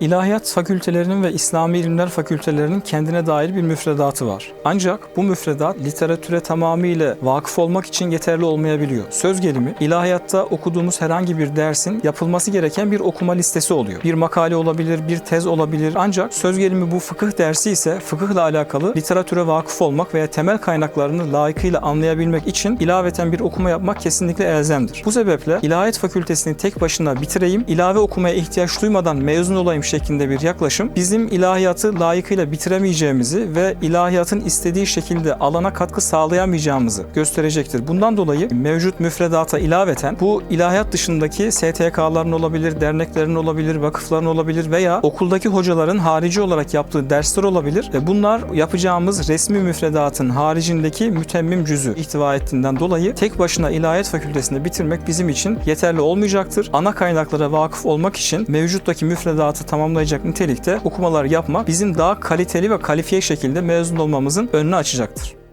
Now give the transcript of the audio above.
İlahiyat fakültelerinin ve İslami ilimler fakültelerinin kendine dair bir müfredatı var. Ancak bu müfredat literatüre tamamıyla vakıf olmak için yeterli olmayabiliyor. Söz gelimi ilahiyatta okuduğumuz herhangi bir dersin yapılması gereken bir okuma listesi oluyor. Bir makale olabilir, bir tez olabilir. Ancak söz gelimi bu fıkıh dersi ise fıkıhla alakalı literatüre vakıf olmak veya temel kaynaklarını layıkıyla anlayabilmek için ilaveten bir okuma yapmak kesinlikle elzemdir. Bu sebeple ilahiyat fakültesini tek başına bitireyim, ilave okumaya ihtiyaç duymadan mezun olayım şeklinde bir yaklaşım bizim ilahiyatı layıkıyla bitiremeyeceğimizi ve ilahiyatın istediği şekilde alana katkı sağlayamayacağımızı gösterecektir. Bundan dolayı mevcut müfredata ilaveten bu ilahiyat dışındaki STK'ların olabilir, derneklerin olabilir, vakıfların olabilir veya okuldaki hocaların harici olarak yaptığı dersler olabilir. Bunlar yapacağımız resmi müfredatın haricindeki mütemmim cüzü ihtiva ettiğinden dolayı tek başına ilahiyat fakültesini bitirmek bizim için yeterli olmayacaktır. Ana kaynaklara vakıf olmak için mevcuttaki müfredatı tamamlayacak nitelikte okumalar yapmak bizim daha kaliteli ve kalifiye şekilde mezun olmamızın önünü açacaktır.